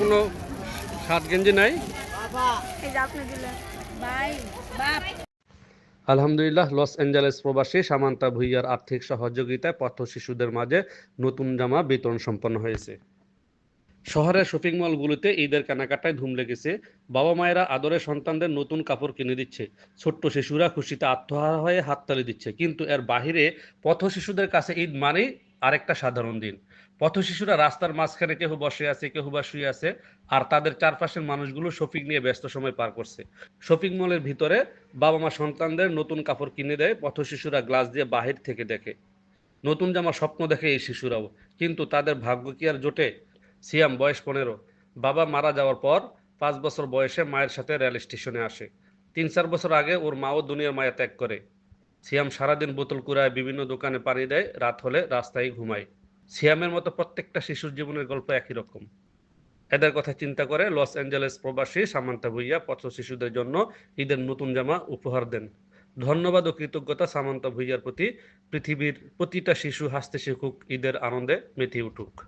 কোনো সাত গেঞ্জি নাই। আলহামদুলিল্লাহ লস অ্যাঞ্জেলেস প্রবাসী সামান্তা ভুইয়ার আর্থিক সহযোগিতায় পথ শিশুদের মাঝে নতুন জামা বিতরণ সম্পন্ন হয়েছে। শহরের শপিং মলগুলোতে ঈদের কেনাকাটায় ধুম লেগেছে বাবা মায়েরা আদরে সন্তানদের নতুন কাপড় কিনে দিচ্ছে। ছোট্ট শিশুরা খুশিতে আত্মহারা হয়ে হাততালি দিচ্ছে। কিন্তু এর বাহিরে পথ শিশুদের কাছে ঈদ মানেই আরেকটা সাধারণ দিন। পথ শিশুরা রাস্তার মাঝখানে কেউ বসে আছে কেউ বা শুয়ে আছে, আর তাদের চারপাশের মানুষগুলো শপিং নিয়ে ব্যস্ত সময় পার করছে। শপিং মলের ভিতরে বাবা মা সন্তানদের নতুন কাপড় কিনে দেয় পথ শিশুরা গ্লাস দিয়ে বাহির থেকে দেখে। নতুন জামা স্বপ্ন দেখে এই শিশুরাও, কিন্তু তাদের ভাগ্য কি আর জোটে? সিয়াম, বয়স পনেরো। বাবা মারা যাওয়ার পর পাঁচ বছর বয়সে মায়ের সাথে রেল স্টেশনে আসে। তিন চার বছর আগে ওর মাও দুনিয়ার মায়া ত্যাগ করে। সিয়াম সারাদিন বোতল কুড়ায় বিভিন্ন দোকানে পানি দেয়, রাত হলে রাস্তায় ঘুমায়। সিয়ামের মতো প্রত্যেকটা শিশুর জীবনের গল্প একই রকম। এদের কথা চিন্তা করে লস অ্যাঞ্জেলেস প্রবাসী সামান্তা ভুইয়া পথ শিশুদের জন্য ঈদের নতুন জামা উপহার দেন। ধন্যবাদ ও কৃতজ্ঞতা সামান্তা ভুইয়ার প্রতি। পৃথিবীর প্রতিটা শিশু হাসতে শিখুক, ঈদের আনন্দে মেতে উঠুক।